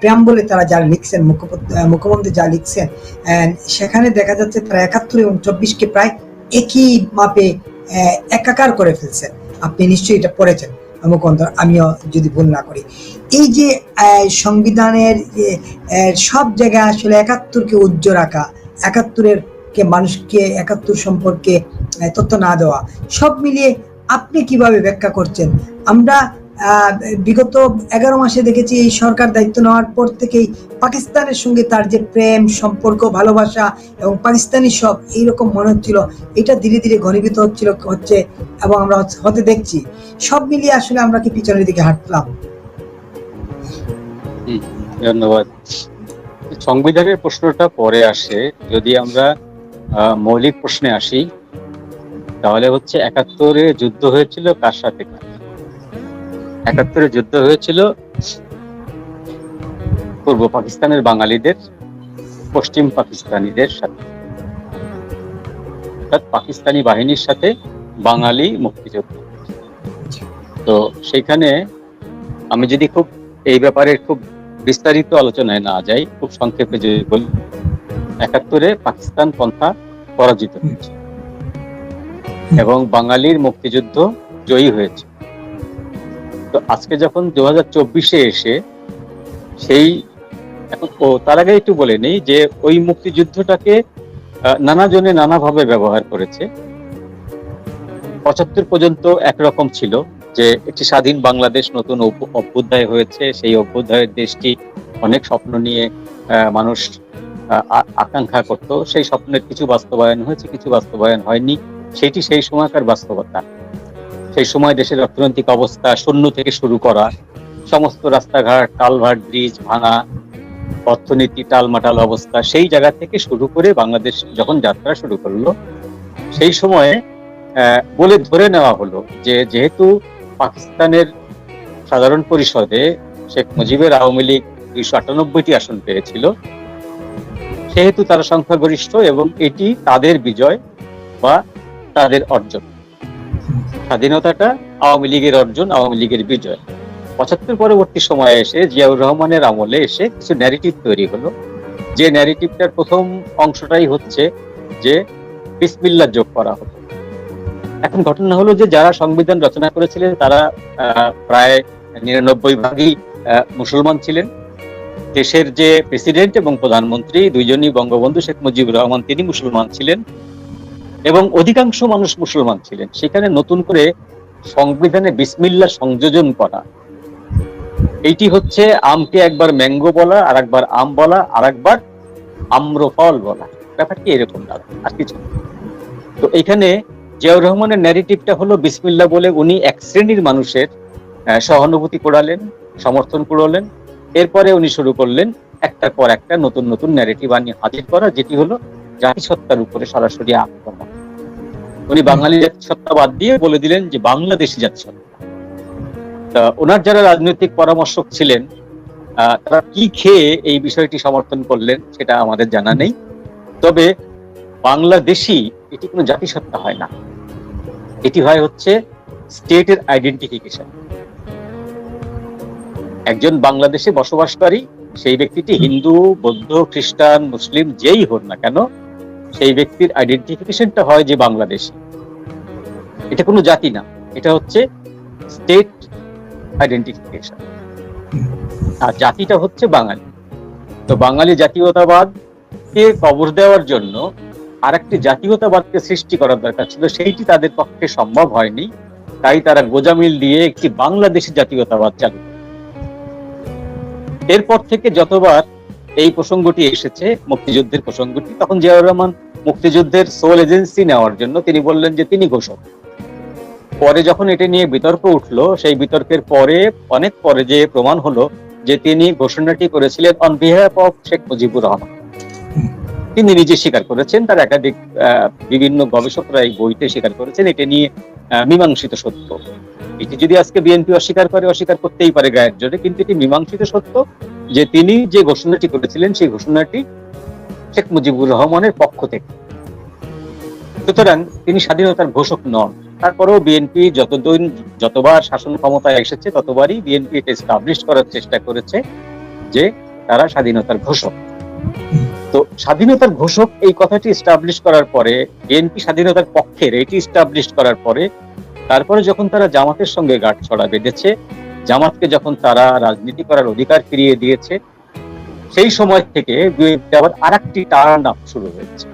প্রেয়াম্বলে তারা যা লিখছেন মুখ্যমন্ত্রী যা লিখছেন সেখানে দেখা যাচ্ছে তারা একাত্তর এবং চব্বিশকে প্রায় একই মাপে একাকার করে ফেলছেন। আপনি নিশ্চয়ই এটা পড়েছেন মুখ্যমন্ত্রী আমিও যদি ভুল না করি। এই যে সংবিধানের সব জায়গায় আসলে একাত্তরকে উজ্জ্ব রাখা একাত্তরের কে মানুষকে, একাত্তর সম্পর্কে তথ্য না দেওয়া, সব মিলিয়ে আপনি কীভাবে ব্যাখ্যা করছেন? আমরা বিগত এগারো মাসে দেখেছি এই সরকার দায়িত্ব নেওয়ার পর থেকেই পাকিস্তানের সঙ্গে তার যে প্রেম, সম্পর্ক, ভালোবাসা এবং পাকিস্তানি সব এইরকম মনে হচ্ছিল। এটা ধীরে ধীরে ঘনীভূত হচ্ছিল, হচ্ছে এবং আমরা হতে দেখছি। সব মিলিয়ে আসলে আমরা কি পিছনের দিকে হাঁটলাম? ধন্যবাদ। সংবিধানের প্রশ্নটা পরে আসে। যদি আমরা মৌলিক প্রশ্নে আসি, তাহলে হচ্ছে একাত্তরে যুদ্ধ হয়েছিল কার সাথে কার? একাত্তরে যুদ্ধ হয়েছিল পূর্ব পাকিস্তানের বাঙালিদের, পশ্চিম পাকিস্তানিদের সাথে। অর্থাৎ পাকিস্তানি বাহিনীর সাথে বাঙালি মুক্তিযুদ্ধ। তো সেখানে আমি যদি খুব এই ব্যাপারে খুব বিস্তারিত আলোচনায় না যাই, খুব সংক্ষেপে যদি বলি, একাত্তরে পাকিস্তান পন্থা পরাজিত হয়েছে। এবং বাঙালির মুক্তিযুদ্ধ জয়ী হয়েছে। তো আজকে যখন দু হাজার চব্বিশে এসে সেই ও, তার আগে একটু বলে নেই যে ওই মুক্তিযুদ্ধটাকে নানা জনে নানাভাবে ব্যবহার করেছে। পঁচাত্তর পর্যন্ত একরকম ছিল যে একটি স্বাধীন বাংলাদেশ নতুন অভ্যু- অভ্যুদয় হয়েছে। সেই অভ্যুদয়ের দেশটি অনেক স্বপ্ন নিয়ে মানুষ আকাঙ্ক্ষা করত। সেই স্বপ্নের কিছু বাস্তবায়ন হয়েছে, কিছু বাস্তবায়ন হয়নি। সেটি সেই সময়কার বাস্তবতা। সেই সময় দেশের অর্থনৈতিক অবস্থা শূন্য থেকে শুরু করা, সমস্ত রাস্তাঘাট কালভার্ট ব্রিজ, ভাঙা, অর্থনীতি, টালমাটাল অবস্থা সেই জায়গা থেকে শুরু করে বাংলাদেশ যখন যাত্রা শুরু করল, সেই সময়ে বলে ধরে নেওয়া হলো যে যেহেতু পাকিস্তানের সাধারণ পরিষদে শেখ মুজিবের আওয়ামী লীগ দুইশো আটানব্বইটি আসন পেয়েছিল, সেহেতু তারা সংখ্যাগরিষ্ঠ এবং এটি তাদের বিজয় বা তাদের অর্জন। স্বাধীনতাটা আওয়ামী লীগের অর্জন, আওয়ামী লীগের বিজয়। পঁচাত্তর পরবর্তী সময়ে এসে জিয়াউর রহমানের আমলে এসে কিছু ন্যারেটিভ তৈরি হলো। যে ন্যারেটিভটার প্রথম অংশটাই হচ্ছে যে বিসমিল্লা যোগ করা হলো। এখন ঘটনা হলো যে যারা সংবিধান রচনা করেছিলেন, তারা প্রায় নিরানব্বই ভাগই মুসলমান ছিলেন। দেশের যে প্রেসিডেন্ট এবং প্রধানমন্ত্রী দুইজনই বঙ্গবন্ধু শেখ মুজিবুর রহমান, তিনি মুসলমান ছিলেন। এবং অধিকাংশ মানুষ মুসলমান ছিলেন। সেখানে নতুন করে সংবিধানে বিসমিল্লা সংযোজন করা। এইটি হচ্ছে আমকে একবার ম্যাঙ্গো বলা আর একবার আম বলা আর একবার আম্রফল বলা। ব্যাপারটি এরকম না? আর কিছু তো এখানে জিয়াউর রহমানের ন্যারেটিভটা হলো বিসমিল্লা বলে উনি এক শ্রেণির মানুষের সহানুভূতি করালেন সমর্থন করলেন এরপরে উনি শুরু করলেন একটার পর একটা নতুন নতুন ন্যারেটিভ আনি হাজির করা, যেটি হলো জাতিসত্তার উপরে সরাসরি আক্রমণ। উনি বাঙালি জাতিসত্তা বাদ দিয়ে বলে দিলেন যে বাংলাদেশি জাতিসত্তা। তা ওনার যারা রাজনৈতিক পরামর্শক ছিলেন তারা কি খেয়ে এই বিষয়টি সমর্থন করলেন সেটা আমাদের জানা নেই। তবে বাংলাদেশি এটি কোনো জাতিসত্তা হয় না। এটি হয় হচ্ছে স্টেটের আইডেন্টিফিকেশন। একজন বাংলাদেশে বসবাসকারী, সেই ব্যক্তিটি হিন্দু, বৌদ্ধ, খ্রিস্টান, মুসলিম, যেই হোক না কেন সেই ব্যক্তির আইডেন্টিফিকেশনটা হয় যে বাংলাদেশি। এটা কোনো জাতি না, এটা হচ্ছে স্টেট আইডেন্টিফিকেশন আর জাতিটা হচ্ছে বাঙালি। তো বাঙালি জাতীয়তাবাদ কে কবর দেওয়ার জন্য আর একটি জাতীয়তাবাদকে সৃষ্টি করার দরকার ছিল, সেইটি তাদের পক্ষে সম্ভব হয়নি। তাই তারা গোজামিল দিয়ে একটি বাংলাদেশি জাতীয়তাবাদ চালু এরপর থেকে যতবার এই প্রসঙ্গটি এসেছে, মুক্তিযুদ্ধের প্রসঙ্গটি, তখন জিয়াউর রহমান মুক্তিযুদ্ধের সোল এজেন্সি নেওয়ার জন্য তিনি বললেন যে তিনি ঘোষক। পরে যখন এটা নিয়ে বিতর্ক উঠল, সেই বিতর্কের পরে অনেক পরে যে প্রমাণ হলো যে তিনি ঘোষণাটি করেছিলেন on behalf of Sheikh Mujibur Rahman. তিনি নিজে স্বীকার করেছেন, তার একাধিক বিভিন্ন গবেষকরা এই বইতে স্বীকার করেছেন, এটা নিয়ে মীমাংসিত সত্য। এটি যদি আজকে বিএনপি অস্বীকার করে, অস্বীকার করতেই পারে গায়ের জোরে কিন্তু এটি মীমাংসিত সত্য যে তিনি যে ঘোষণাটি করেছিলেন, সেই ঘোষণাটি শেখ মুজিবুর রহমানের পক্ষ থেকে। সুতরাং তিনি স্বাধীনতার ঘোষক নন। তারপরেও বিএনপি যতদিন যতবার শাসন ক্ষমতায় এসেছে, ততবারই বিএনপি এটা এস্টাবলিশ করার চেষ্টা করেছে যে তারা স্বাধীনতার ঘোষক। তো স্বাধীনতার ঘোষক এই কথাটি স্টাবলিশ করার পরে, বিএনপি স্বাধীনতার পক্ষের এটি স্টাবলিশ করার পরে, তারপরে যখন তারা জামাতের সঙ্গে গাঁট ছড়া বেঁধেছে, জামাতকে যখন তারা রাজনীতি করার অধিকার ফিরিয়ে দিয়েছে সেই সময় থেকে বিএনপি আবার আর একটি টার্ন আপ শুরু হয়েছে।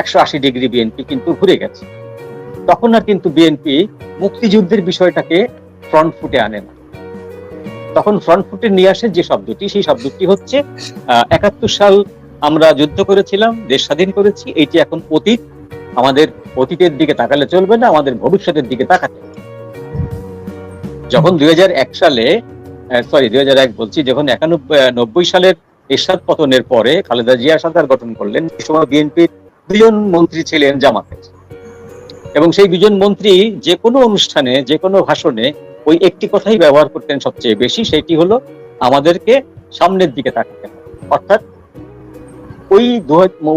একশো আশি ডিগ্রি বিএনপি কিন্তু ঘুরে গেছে। তখন আর কিন্তু বিএনপি মুক্তিযুদ্ধের বিষয়টাকে ফ্রন্ট ফুটে আনে না। তখন ফ্রন্ট ফুটে নিয়ে আসে যে শব্দটি, সেই শব্দটি হচ্ছে একাত্তর সাল আমরা যুদ্ধ করেছিলাম, দেশ স্বাধীন করেছি, এটি এখন অতীত। আমাদের অতীতের দিকে তাকালে চলবে না, আমাদের ভবিষ্যতের দিকে তাকাতে যখন দুই হাজার এক সালে সরি দুই হাজার এক বলছি, যখন একানব্বই নব্বই সালের এরশাদ পতনের পরে খালেদা জিয়া সরকার গঠন করলেন সেই সময় বিএনপির দুজন মন্ত্রী ছিলেন জামাতের এবং সেই দুজন মন্ত্রী যে কোনো অনুষ্ঠানে, যে কোনো ভাষণে ওই একটি কথাই ব্যবহার করতেন সবচেয়ে বেশি, সেটি হলো, আমাদেরকে সামনের দিকে তাকাতে অর্থাৎ, ওই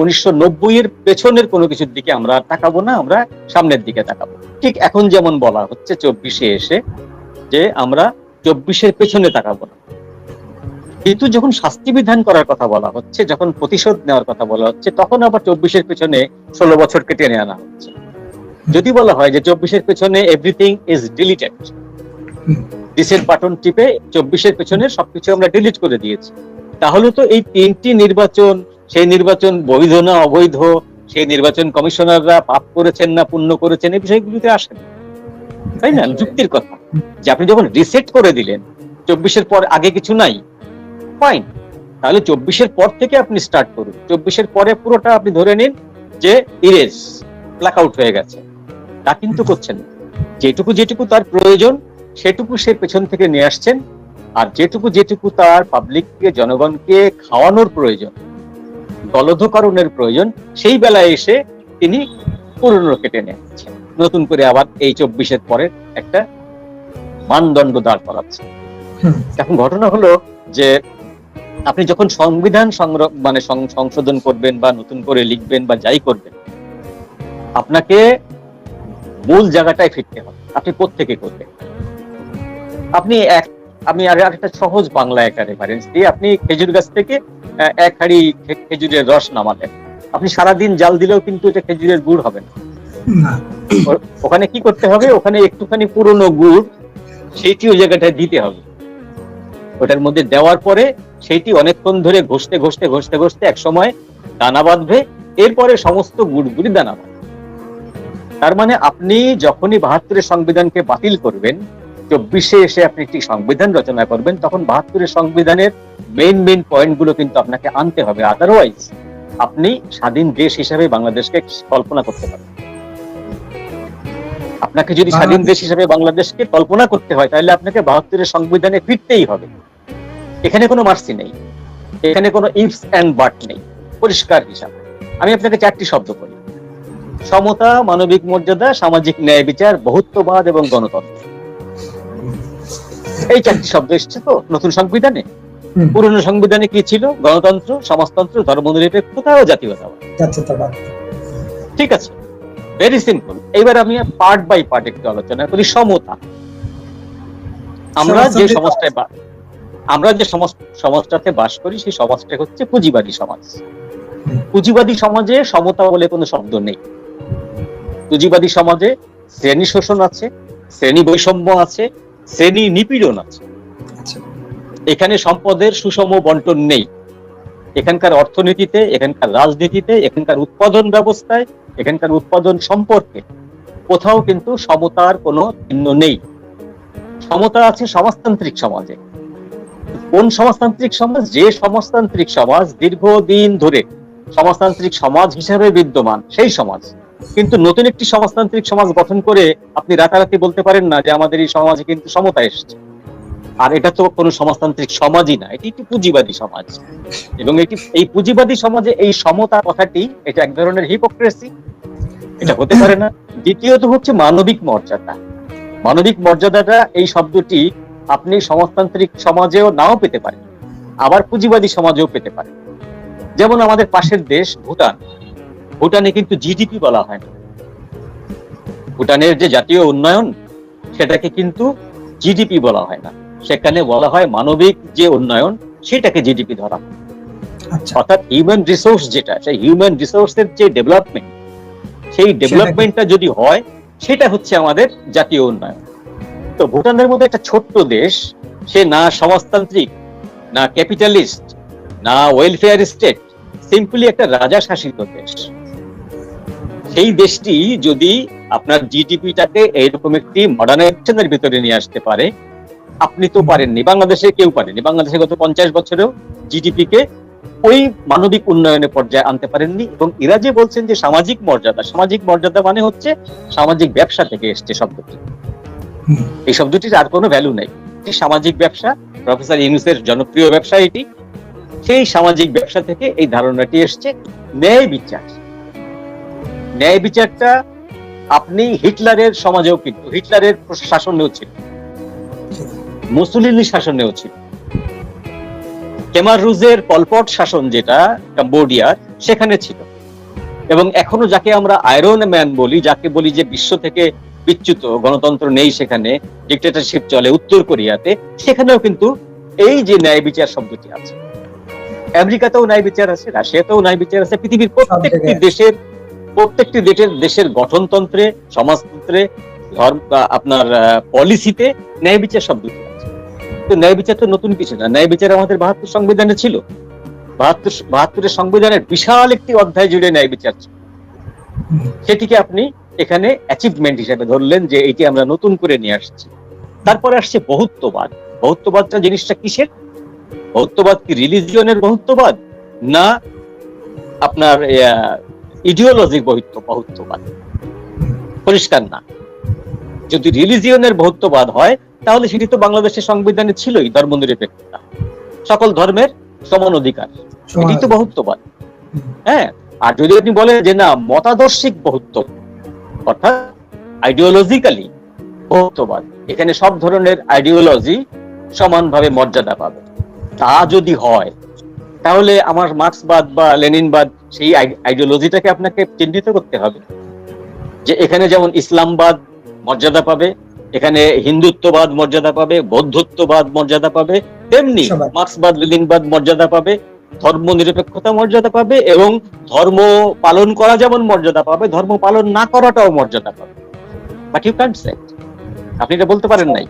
উনিশশো নব্বই এর পেছনের কোনো কিছুর দিকে আমরা তাকাবো না, আমরা সামনের দিকে তাকাবো। ঠিক এখন যেমন বলা হচ্ছে, চব্বিশে এসে যে আমরা চব্বিশের পেছনে তাকাবো না কিন্তু যখন শাস্তি বিধান করার কথা বলা হচ্ছে, যখন প্রতিশোধ নেওয়ার কথা বলা হচ্ছে, তখন আবার চব্বিশের পেছনে ষোলো বছরকে টেনে আনা হচ্ছে যদি বলা হয় যে চব্বিশের পেছনে এভরিথিং ইজ ডিলিটেড। ডিসেন্ট বাটন টিপে চব্বিশের পেছনে সবকিছু আমরা ডিলিট করে দিয়েছি, তাহলে তো এই তিনটি নির্বাচন, সেই নির্বাচন বৈধ না অবৈধ, সেই নির্বাচন কমিশনাররা পাপ করেছেন না পুণ্য করেছেন, এই বিষয়গুলিতে আসেন তাই না? যুক্তির কথা। যে আপনি যখন রিসেট করে দিলেন, চব্বিশের পর আগে কিছু নাই ফাইন তাহলে চব্বিশের পর থেকে আপনি স্টার্ট করুন। চব্বিশের পরে পুরোটা আপনি ধরে নিন যে ইরেজ ব্ল্যাক আউট হয়ে গেছে। তা কিন্তু করছেন যেটুকু যেটুকু তার প্রয়োজন, সেটুকু সে পেছন থেকে নিয়ে আসছেন। আর যেটুকু যেটুকু তার পাবলিককে জনগণকে খাওয়ানোর প্রয়োজন গলধকরণের প্রয়োজন, সেই বেলায় এসে তিনি পুরনো কেটে নিয়েছেন নতুন করে আবার এই চব্বিশের পরে একটা মানদণ্ড দাঁড় করাচ্ছে। এখন ঘটনা হলো যে আপনি যখন সংবিধান মানে সংশোধন করবেন বা নতুন করে লিখবেন বা যাই করবেন আপনাকে মূল জায়গাটায় ফিরতে হবে। আপনি কোত্থেকে করবেন? আপনি এক আমি আর একটা সহজ বাংলা একটা রেফারেন্স দিয়ে আপনি খেজুর গাছ থেকে এক হাড়ি খেজুরের রস নামালেন। আপনি সারাদিন জাল দিলেও কিন্তু এটা খেজুরের গুড় হবে না। ওখানে কি করতে হবে? ওখানে একটুখানি পুরনো গুড় সেইটি ওই জায়গাটায় দিতে হবে। ওটার মধ্যে দেওয়ার পরে সেইটি অনেকক্ষণ ধরে ঘষতে ঘষতে ঘষতে ঘষতে এক সময় দানা বাঁধবে, এরপরে সমস্ত গুড়গুড়ি দানা বাঁধবে। তার মানে আপনি যখনই বাহাত্তরের সংবিধানকে বাতিল করবেন, চব্বিশে এসে আপনি একটি সংবিধান রচনা করবেন, তখন বাহাত্তরের সংবিধানের মেইন মেইন পয়েন্টগুলো কিন্তু আপনাকে আনতে হবে। আদারওয়াইজ আপনি স্বাধীন দেশ হিসেবে বাংলাদেশকে কল্পনা করতে পারবেন আপনাকে যদি স্বাধীন দেশ হিসেবে বাংলাদেশকে কল্পনা করতে হয় তাহলে আপনাকে বাহাত্তরের সংবিধানে ফিরতেই হবে। এখানে কোনো মার্সি নেই। এখানে কোনো ইফস অ্যান্ড বাট নেই। পরিষ্কার হিসাব। আমি আপনাকে চারটি শব্দ বলি সমতা মানবিক মর্যাদা সামাজিক ন্যায় বিচার বহুত্ববাদ এবং গণতন্ত্র। এই চারটি শব্দ এসছে তো নতুন সংবিধানে। পুরনো সংবিধানে কি ছিল? গণতন্ত্র সমাজতন্ত্র ধর্মনিরপেক্ষতা ও জাতীয়তাবাদ। ঠিক আছে। ভেরি সিম্পল এবার আমি পার্ট বাই পার্ট একটু আলোচনা করি সমতা। আমরা যে সমাজটায় আমরা যে সমাজটাতে বাস করি সেই সমাজটা হচ্ছে পুঁজিবাদী সমাজ। পুঁজিবাদী সমাজে সমতা বলে কোনো শব্দ নেই। পুঁজিবাদী সমাজে শ্রেণি শোষণ আছে শ্রেণি বৈষম্য আছে শ্রেণি নিপীড়ন আছে। আচ্ছা। এখানে সম্পদের সুষম বন্টন নেই। এখানকার অর্থনীতিতে এখানকার রাজনীতিতে এখানকার উৎপাদন ব্যবস্থায় এখানকার উৎপাদন সম্পর্কে কোথাও কিন্তু সমতার কোনো চিহ্ন নেই। সমতা আছে সমাজতান্ত্রিক সমাজে। কোন সমাজতান্ত্রিক সমাজ? যে সমাজতান্ত্রিক সমাজ দীর্ঘদিন ধরে সমাজতান্ত্রিক সমাজ হিসেবে বিদ্যমান, সেই সমাজ। কিন্তু নতুন একটি সমাজতান্ত্রিক সমাজ গঠন করে আপনি রাতারাতি বলতে পারেন না যে আমাদের এই সমাজে কিন্তু সমতা এসেছে। আর এটা তো কোনো সমাজতান্ত্রিক সমাজই না, এটি একটি পুঁজিবাদী সমাজ। এবং এটি, এই পুঁজিবাদী সমাজে এই সমতা কথাটি, এটা এক ধরনের হিপোক্রেসি এটা হতে পারে না। দ্বিতীয়ত হচ্ছে মানবিক মর্যাদা। মানবিক মর্যাদাটা, এই শব্দটি আপনি সমাজতান্ত্রিক সমাজেও নাও পেতে পারেন, আবার পুঁজিবাদী সমাজেও পেতে পারেন। যেমন আমাদের পাশের দেশ ভুটান। ভুটানে কিন্তু জিডিপি বলা হয় না। ভুটানের যে জাতীয় উন্নয়ন, সেটাকে কিন্তু জিডিপি বলা হয় না। সেখানে বলা হয় মানবিক যে উন্নয়ন সেটাকে জিডিপি ধরা। আচ্ছা। অর্থাৎ হিউম্যান রিসোর্স যেটা সেই হিউম্যান রিসোর্সের যে ডেভেলপমেন্ট সেই ডেভেলপমেন্টটা যদি হয় সেটা হচ্ছে আমাদের জাতীয় উন্নয়ন। তো ভুটানের মধ্যে একটা ছোট্ট দেশ সে না সমাজতান্ত্রিক না ক্যাপিটালিস্ট না ওয়েলফেয়ার স্টেট সিম্পলি একটা রাজা শাসিত দেশ। সেই দেশটি যদি আপনার জিডিপিটাকে এইরকম একটি মডার্নাইজেশনের ভিতরে নিয়ে আসতে পারে আপনি তো পারেননি। বাংলাদেশে কেউ পারেনি বাংলাদেশে গত পঞ্চাশ বছরেও জিডিপি কে ওই মানবিক উন্নয়নের পর্যায়ে আনতে পারেননি এবং এরা যে বলছেন যে সামাজিক মর্যাদা সামাজিক মর্যাদা মানে হচ্ছে সামাজিক ব্যবসা থেকে এসছে শব্দটি। এই শব্দটির আর কোনো ভ্যালু নেই। সামাজিক ব্যবসা প্রফেসর ইউনুসের জনপ্রিয় ব্যবসা এটি। সেই সামাজিক ব্যবসা থেকে এই ধারণাটি এসছে ন্যায় বিচার। ন্যায় বিচারটা আপনি হিটলারের সমাজেও কিন্তু হিটলারের শাসনেও ছিল। মুসলিনী শাসনেও ছিল। কেমার রুজের পলপট শাসন যেটা কম্বোডিয়ার সেখানে ছিল। এবং এখনও যাকে আমরা আয়রন ম্যান বলি যাকে বলি যে বিশ্ব থেকে বিচ্যুত গণতন্ত্র নেই সেখানে ডিক্টেটরশিপ চলে উত্তর কোরিয়াতে সেখানেও কিন্তু এই যে ন্যায় বিচার শব্দটি আছে। আমেরিকাতেও ন্যায় বিচার আছে রাশিয়াতেও ন্যায় বিচার আছে পৃথিবীর প্রত্যেকটি দেশের প্রত্যেকটি দেশের দেশের গঠনতন্ত্রে সমাজতন্ত্রে ধর্ম আপনার পলিসিতে ন্যায় বিচার শব্দটি আছে। তো ন্যায় বিচার তো নতুন কিছু না। ন্যায় বিচার আমাদের বাহাত্তর সংবিধানে ছিল। বাহাত্তর বাহাত্তরের সংবিধানের বিশাল একটি অধ্যায় জুড়ে ন্যায় বিচার ছিল। সেটিকে আপনি এখানে অ্যাচিভমেন্ট হিসেবে ধরলেন যে এটি আমরা নতুন করে নিয়ে আসছি। তারপরে আসছে বহুত্ববাদ। বহুত্ববাদটা জিনিসটা কিসের? বহুত্ববাদ কি রিলিজিয়নের বহুত্ববাদ? না আপনার ইডিওলজির বহুত্ব বহুত্ববাদ। পরিষ্কার না। যদি রিলিজিয়নের বহুত্ববাদ হয় তাহলে সেটি তো বাংলাদেশের সংবিধানে ছিলই ধর্মনিরপেক্ষতা। সকল ধর্মের সমান অধিকার। এটি তো বহুত্ববাদ। হ্যাঁ আর যদি আপনি বলেন যে না মতাদর্শিক বহুত্ব অর্থাৎ আইডিওলজিক্যালি বহুত্ববাদ এখানে সব ধরনের আইডিওলজি সমানভাবে মর্যাদা পাবে। তা যদি হয় তাহলে আমার মার্ক্সবাদ বা লেনিনবাদ সেই আইডিওলজিটাকে আপনাকে চিহ্নিত করতে হবে। যে এখানে যেমন ইসলামবাদ মর্যাদা পাবে। এখানে হিন্দুত্ববাদ মর্যাদা পাবে বৌদ্ধত্ববাদ মর্যাদা পাবে তেমনি মার্ক্সবাদ লেনিনবাদ মর্যাদা পাবে ধর্ম নিরপেক্ষতা মর্যাদা পাবে এবং ধর্ম পালন করা যেমন মর্যাদা পাবে ধর্ম পালন না করাটাও মর্যাদা পাবে। বাট ইউ ক্যান্ট সে আপনি এটা বলতে পারেন নাই।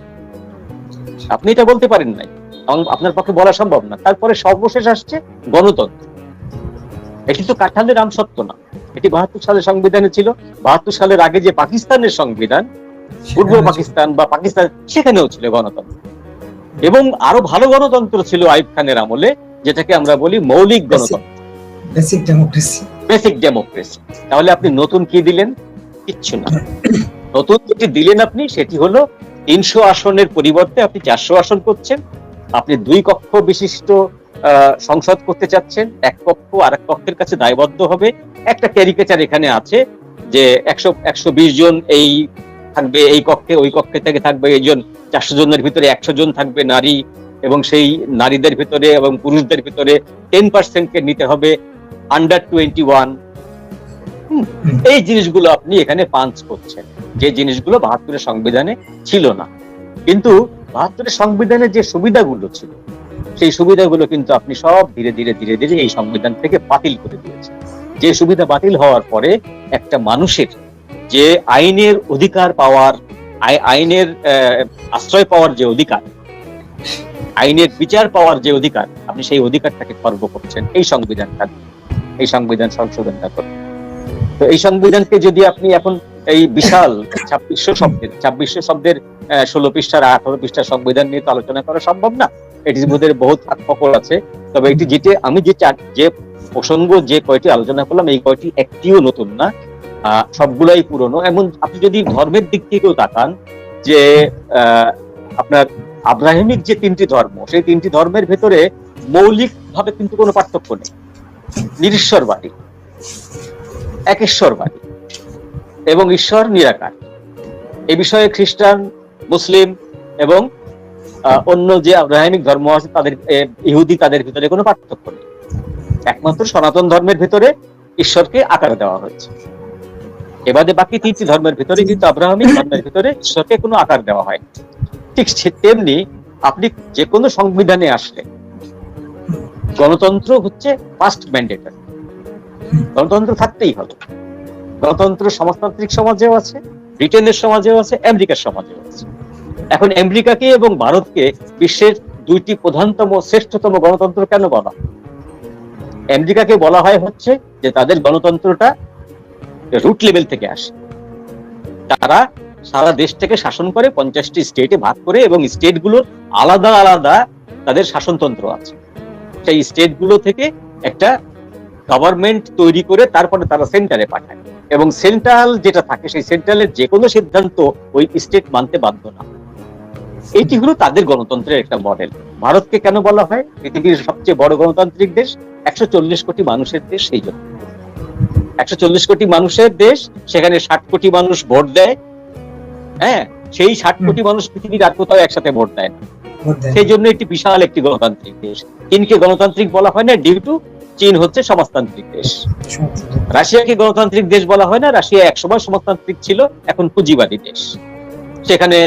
আপনি এটা বলতে পারেন নাই। এবং আপনার পক্ষে বলা সম্ভব না। তারপরে সর্বশেষ আসছে গণতন্ত্র। এটি তো কাঠালের রাম সত্য না। এটি বাহাত্তর সালের সংবিধানে ছিল। বাহাত্তর সালের আগে যে পাকিস্তানের সংবিধান পূর্ব পাকিস্তান বা পাকিস্তান সেখানেও ছিল গণতন্ত্র। এবং আরও ভালো গণতন্ত্র ছিল আইব খানের আমলে যেটাকে আমরা বলি মৌলিক গণতন্ত্র। বেসিক ডেমোক্রেসি বেসিক ডেমোক্রেসি তাহলে আপনি নতুন কি দিলেন? কিচ্ছু না। নতুন যেটি দিলেন আপনি সেটি হলো তিনশো আসনের পরিবর্তে আপনি চারশো আসন করছেন। আপনি দুই কক্ষ বিশিষ্ট সংসদ করতে চাচ্ছেন। এক কক্ষ আর এক কক্ষের কাছে দায়বদ্ধ হবে। একটা ক্যারিকেচার এখানে আছে যে একশো একশো বিশ জন এই থাকবে এই কক্ষে, ওই কক্ষে থেকে থাকবে এইজন চারশো জনের ভিতরে একশো জন থাকবে নারী এবং সেই নারীদের ভিতরে এবং পুরুষদের ভিতরে টেন পার্সেন্টকে নিতে হবে আন্ডার টোয়েন্টি ওয়ান এই জিনিসগুলো আপনি এখানে পাঞ্চ করছেন। যে জিনিসগুলো বাহাত্তরের সংবিধানে ছিল না। কিন্তু বাহাত্তরের সংবিধানে যে সুবিধাগুলো ছিল, সেই সুবিধাগুলো কিন্তু আপনি সব ধীরে ধীরে ধীরে ধীরে এই সংবিধান থেকে বাতিল করে দিয়েছেন। যে সুবিধা বাতিল হওয়ার পরে একটা মানুষের যে আইনের অধিকার পাওয়ার আইনের আশ্রয় পাওয়ার যে অধিকার, আইনের বিচার পাওয়ার যে অধিকার, আপনি সেই অধিকারটাকে খর্ব করছেন। এই সংবিধানটা এই সংবিধান সংশোধনটা করে তো এই সংবিধানকে যদি আপনি এখন এই বিশাল ছাব্বিশশো শব্দের ছাব্বিশশো শব্দের ষোলো পৃষ্ঠার, আঠারো পৃষ্ঠার সংবিধান নিয়ে তো আলোচনা করা সম্ভব না। এটির মধ্যে বহুত ফাঁকফোকর আছে। তবে এটি যেটি, আমি যে চার যে প্রসঙ্গ যে কয়টি আলোচনা করলাম, এই কয়টি একটিও নতুন না। সবগুলাই পুরনো। এমন আপনি যদি ধর্মের দিক থেকেও তাকান, যে আপনার আব্রাহিমিক যে তিনটি ধর্ম, সেই তিনটি ধর্মের ভেতরে মৌলিক ভাবে কিন্তু কোনো পার্থক্য নেই। নিরীশ্বরবাদী, একেশ্বরবাদী এবং ঈশ্বর নিরাকার। এ বিষয়ে খ্রিস্টান, মুসলিম এবং অন্য যে আব্রাহামিক ধর্ম আছে, তাদের ইহুদি তাদের ভিতরে কোনো পার্থক্য নেই। একমাত্র সনাতন ধর্মের ভিতরে ঈশ্বরকে আকার দেওয়া হয়েছে। এবারে বাকি তিনটি ধর্মের ভিতরে কিন্তু আব্রাহামিক ধর্মের ভিতরে ঈশ্বরকে কোনো আকার দেওয়া হয়। ঠিক তেমনি আপনি যে কোনো সংবিধানে আসলে গণতন্ত্র হচ্ছে ফার্স্ট ম্যান্ডেটারি গণতন্ত্র থাকতেই হবে। গণতন্ত্র সমাজতান্ত্রিক সমাজেও আছে ব্রিটেনের সমাজেও আছে আমেরিকার সমাজেও আছে। এখন আমেরিকাকে এবং ভারতকে বিশ্বের দুইটি প্রধানতম শ্রেষ্ঠতম গণতন্ত্র কেন বলা আমেরিকাকে বলা হয় হচ্ছে যে তাদের গণতন্ত্রটা রুট লেভেল থেকে আসে। তারা সারা দেশ থেকে শাসন করে পঞ্চাশটি স্টেটে ভাগ করে এবং স্টেটগুলোর আলাদা আলাদা তাদের শাসনতন্ত্র আছে। সেই স্টেটগুলো থেকে একটা গভর্নমেন্ট তৈরি করে তারপরে তারা সেন্টারে পাঠায় এবং সেন্ট্রাল যেটা থাকে সেই সেন্ট্রালের যে কোনো সিদ্ধান্ত ওই স্টেট মানতে বাধ্য না। এটি হলো তাদের গণতন্ত্রের একটা মডেল ভারতকে কেন বলা হয়? পৃথিবীর সবচেয়ে বড় গণতান্ত্রিক দেশ, একশো চল্লিশ কোটি মানুষের দেশ সেই জন্য। একশো চল্লিশ কোটি মানুষের দেশ সেখানে ষাট কোটি মানুষ ভোট দেয়। হ্যাঁ সেই ষাট কোটি মানুষ পৃথিবীর আর কোথাও একসাথে ভোট দেয় না। সেই জন্য একটি বিশাল একটি গণতান্ত্রিক দেশ। চীনকে গণতান্ত্রিক বলা হয় না ডিউ টু চীন হচ্ছে সমাজতান্ত্রিক দেশ। রাশিয়াকে গণতান্ত্রিক দেশ বলা হয় না রাশিয়া একসময় সমাজতান্ত্রিক ছিল এখন পুঁজিবাদী দেশ। সেখানে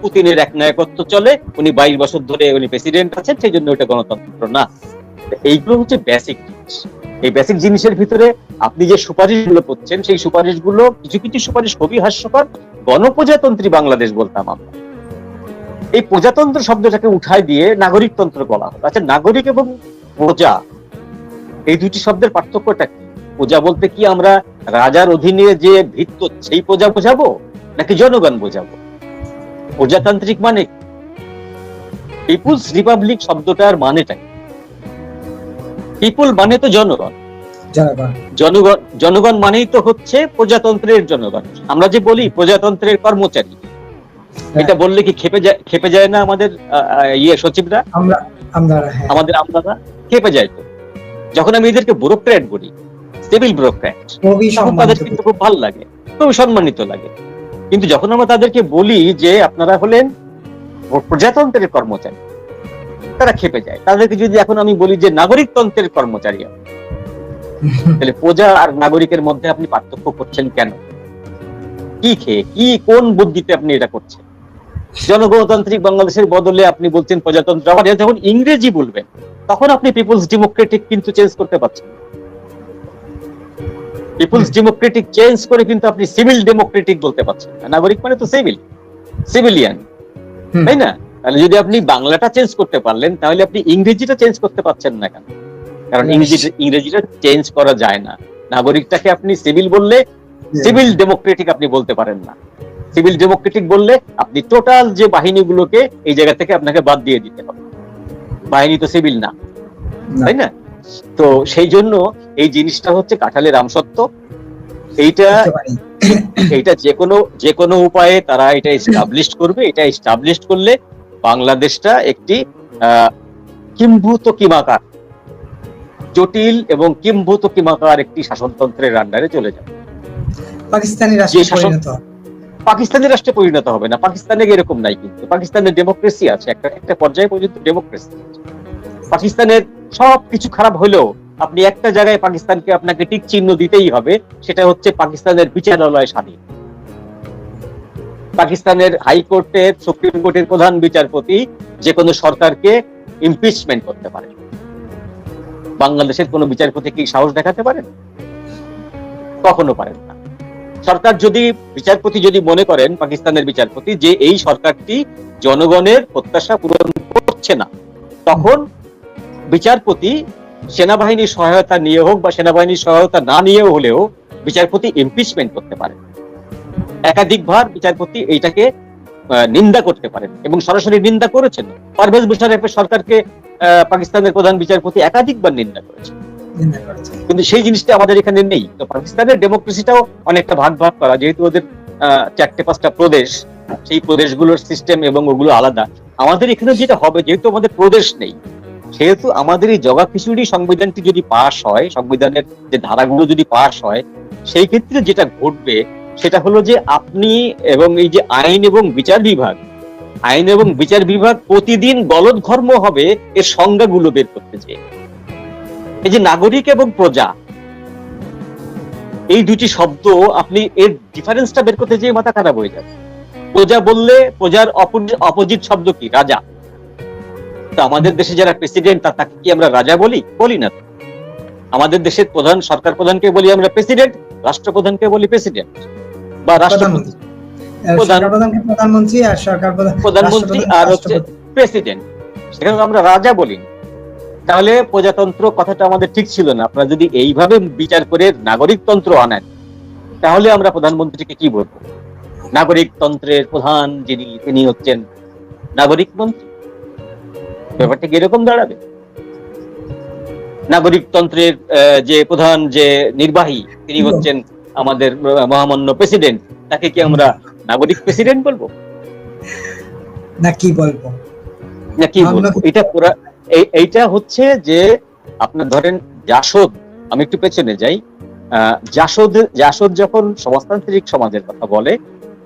পুতিনের এক নায়কত্ব চলে উনি বাইশ বছর ধরে উনি প্রেসিডেন্ট আছেন সেই জন্য ওটা গণতন্ত্র না। এইগুলো হচ্ছে বেসিক জিনিস। এই বেসিক জিনিসের ভিতরে আপনি যে সুপারিশগুলো করছেন, সেই সুপারিশগুলো কিছু কিছু সুপারিশ খুবই হাস্যকর। গণপ্রজাতন্ত্রী বাংলাদেশ বলতাম আমরা। এই প্রজাতন্ত্র শব্দটাকে উঠায় দিয়ে নাগরিকতন্ত্র বলা হয় আচ্ছা নাগরিক এবং প্রজা, এই দুটি শব্দের পার্থক্যটা কি? প্রজা বলতে কি আমরা রাজার অধীনে যে ভিত্ত সেই প্রজা বোঝাবো, নাকি জনগণ বোঝাবো? প্রজাতান্ত্রিক মানে পিপুলস রিপাবলিক শব্দটার মানেটা পিপুল মানে তো জনগণ। জনগণ। জনগণ মানেই তো হচ্ছে প্রজাতন্ত্রের জনগণ। আমরা যে বলি প্রজাতন্ত্রের কর্মচারী এটা বললে কি খেপে যায় খেপে যায় না আমাদের ইয়ে সচিবরা? আমরা আমরা হ্যাঁ। আমাদের আমলারা খেপে যায় তো। যখন আমি এদেরকে ব্যুরোক্র্যাট বলি সিভিল ব্যুরোক্র্যাট তাদের কিন্তু খুব ভালো লাগে খুব সম্মানিত লাগে। কিন্তু যখন আমরা তাদেরকে বলি যে আপনারা হলেন প্রজাতন্ত্রের কর্মচারী তারা খেপে যায়। তাদেরকে যদি এখন আমি বলি যে নাগরিকতন্ত্রের কর্মচারী তাহলে প্রজা আর নাগরিকের মধ্যে আপনি পার্থক্য করছেন কেন? কি খেয়ে কি কোন বুদ্ধিতে আপনি এটা করছেন? জনগণতান্ত্রিক বাংলাদেশের বদলে আপনি বলছেন প্রজাতন্ত্র। আবার যখন ইংরেজি বলবেন তখন আপনি পিপলস ডেমোক্রেটিক কিন্তু চেঞ্জ করতে পারছেন পিপলস ডেমোক্রেটিক চেঞ্জ করে কিন্তু আপনি সিভিল ডেমোক্রেটিক বলতে পারছেন নাগরিক মানে তো সিভিল সিভিলিয়ান। তাই না? তাহলে যদি আপনি বাংলাটা চেঞ্জ করতে পারলেন তাহলে আপনি ইংরেজিটা চেঞ্জ করতে পারছেন না কেন? কারণ ইংরেজি ইংরেজিটা চেঞ্জ করা যায় না। নাগরিকটাকে আপনি সিভিল বললে সিভিল ডেমোক্রেটিক আপনি বলতে পারেন না। সিভিল ডেমোক্রেটিক বললে আপনি টোটাল যে বাহিনীগুলোকে এই জায়গা থেকে আপনাকে বাদ দিয়ে দিতে হবে। বাহিনী তো সিভিল না। তাই না? তো সেই জন্য এই জিনিসটা হচ্ছে কাঁঠালের আমসত্ব এইটা এইটা যে কোনো যে কোনো উপায়ে তারা এটা এস্টাবলিশ করবে। এটা এস্টাবলিশ করলে বাংলাদেশটা একটি আহ, কিম্ভূত কিমাকার জটিল এবং কিম্ভূত কিমাকার একটি শাসনতন্ত্রের আন্ডারে চলে যাবে। পাকিস্তানি। রাষ্ট্রে পরিণত হবে। না। পাকিস্তানে এরকম নাই কিন্তু। পাকিস্তানের ডেমোক্রেসি আছে একটা একটা পর্যায়ে পর্যন্ত ডেমোক্রেসি পাকিস্তানের সব কিছু খারাপ হলেও আপনি একটা জায়গায় পাকিস্তানকে আপনাকে টিক চিহ্ন দিতেই হবে সেটা হচ্ছে পাকিস্তানের বিচারালয় স্বাধীন। পাকিস্তানের হাইকোর্টের সুপ্রিম কোর্টের প্রধান বিচারপতি যে কোনো সরকারকে ইমপিচমেন্ট করতে পারে। বাংলাদেশের কোনো বিচারপতি কি সাহস দেখাতে পারেন? কখনো পারেন না। সরকার যদি, বিচারপতি যদি মনে করেন, পাকিস্তানের বিচারপতি, যে এই সরকারটি জনগণের প্রত্যাশা পূরণ করছে না, তখন বিচারপতি সেনাবাহিনীর সহায়তা নিয়ে হোক বা সেনাবাহিনীর সহায়তা না নিয়েও হলেও বিচারপতি ইমপিচমেন্ট করতে পারেন। একাধিকবার বিচারপতি এইটাকে নিন্দা করতে পারেন এবং সরাসরি নিন্দা করেছেন। পারভেজ মুশারফের সরকারকে পাকিস্তানের প্রধান বিচারপতি একাধিকবার নিন্দা করেছেন। কিন্তু সেই জিনিসটা আমাদের এখানে নেই। তো পাকিস্তানের ডেমোক্রেসিটাও অনেকটা ভাগ ভাগ করা যেহেতু ওদের চারটে পাঁচটা প্রদেশ সেই প্রদেশগুলোর সিস্টেম এবং ওগুলো আলাদা। আমাদের এখানে যেটা হবে যেহেতু আমাদের প্রদেশ নেই সেহেতু আমাদের এই জগা খিচুড়ি সংবিধানটি যদি পাশ হয় সংবিধানের যে ধারাগুলো যদি পাশ হয় সেই ক্ষেত্রে যেটা ঘটবে সেটা হলো যে আপনি এবং এই যে আইন এবং বিচার বিভাগ, আইন এবং বিচার বিভাগ প্রতিদিন গলদঘর্ম হবে এর সংজ্ঞাগুলো বের করতে চেয়ে। এই যে নাগরিক এবং প্রজা, এই দুটি শব্দ আপনি এর ডিফারেন্সটা বের করতে যেয়ে মাথা খারাপ হয়ে যাবে। প্রজা বললে প্রজার অপোজিট শব্দ কি? রাজা। তো আমাদের দেশে যারা প্রেসিডেন্ট তাকে কি আমরা রাজা বলি? বলি না। আমাদের দেশের প্রধান সরকার প্রধানকে বলি আমরা প্রেসিডেন্ট রাষ্ট্রপ্রধানকে বলি প্রেসিডেন্ট বা রাষ্ট্রপতি। প্রধানমন্ত্রী আর সরকার প্রধানমন্ত্রী আর হচ্ছে প্রেসিডেন্ট। সেখানে আমরা রাজা বলি তাহলে প্রজাতন্ত্র কথাটা আমাদের ঠিক ছিল না। আপনারা যদি এইভাবে বিচার করে নাগরিকতন্ত্র আনেন তাহলে আমরা প্রধানমন্ত্রীকে কি বলব? নাগরিকতন্ত্রের প্রধান যিনি তিনি হচ্ছেন নাগরিক মন্ত্রী ব্যাপারটা কি এরকম দাঁড়াবে? নাগরিকতন্ত্রের যে প্রধান যে নির্বাহী তিনি হচ্ছেন আমাদের মহামান্য প্রেসিডেন্ট। তাকে কি আমরা নাগরিক প্রেসিডেন্ট বলব? না কি বলব? না কি বলব? এটা পুরা এইটা হচ্ছে যে আপনার ধরেন জাসদ আমি একটু পেছনে যাই। আহ, জাসদ জাসদ যখন সমাজতান্ত্রিক সমাজের কথা বলে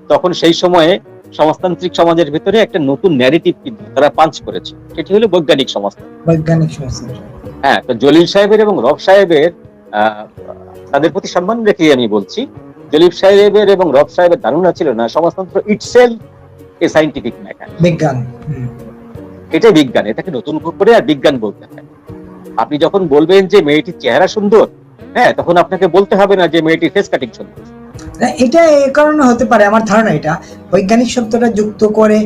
তখন সেই সময়ে সমাজতান্ত্রিক সমাজের ভিতরে একটা নতুন ন্যারেটিভ কিন্তু তারা পাঞ্চ করেছে। সেটি হলো বৈজ্ঞানিক সমাজ বৈজ্ঞানিক সংস্থা হ্যাঁ তো জলিল সাহেবের এবং রব সাহেবের তাদের প্রতি সম্মান রেখে আমি বলছি জলিল সাহেবের এবং রব সাহেবের ধারণা ছিল না সমাজতন্ত্র ইটসেল এ সাইন্টিফিক ম্যাটার বিজ্ঞান। এটাই বিজ্ঞান এটাকে নতুন করে আর বিজ্ঞান বলতে হয়। আপনি যখন বলবেন যে মেয়েটির চেহারা সুন্দর হ্যাঁ তখন আপনাকে বলতে হবে না যে মেয়েটির ফেস কাটিং সুন্দর। এটা এই কারণে হতে পারে আমার ধারণা এটা। বৈজ্ঞানিক শব্দটা যুক্ত করে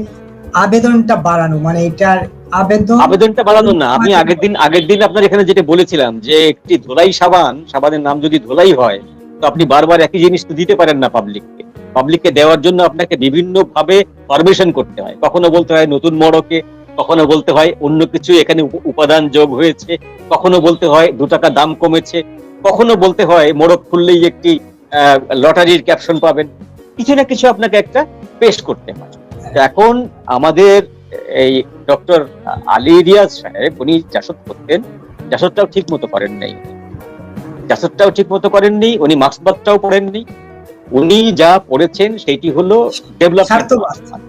আবেদনটা বাড়ানো মানে এটার আবেদন আবেদনটা বাড়ানো না। আমি আগের দিন আগের দিন আপনার এখানে যেটা বলেছিলাম যে একটি ধোলাই সাবান সাবানের নাম যদি ধোলাই হয় তো আপনি বারবার একই জিনিস তো দিতে পারেন না পাবলিককে পাবলিককে দেওয়ার জন্য আপনাকে বিভিন্ন ভাবে পারমিশন করতে হয়। কখনো বলতে হয় নতুন মোড়কে কখনো বলতে হয় অন্য কিছু এখানে উপ- উপাদান যোগ হয়েছে কখনো বলতে হয় দু টাকা দাম কমেছে কখনো বলতে হয় মোড়ক খুললেই একটি লটারির ক্যাপশন পাবেন। কিছু না কিছু আপনাকে একটা পেশ করতে হয়। তো এখন আমাদের এই ডক্টর আলী রিয়াজ সাহেব উনি জাসদ করতেন। জাসদটাও ঠিক মতো করেন নাই জাসদটাও ঠিক মতো করেননি উনি মার্ক্সবাদটাও পড়েননি। উনি যা পড়েছেন সেটি হলো ডেভেলপমেন্ট।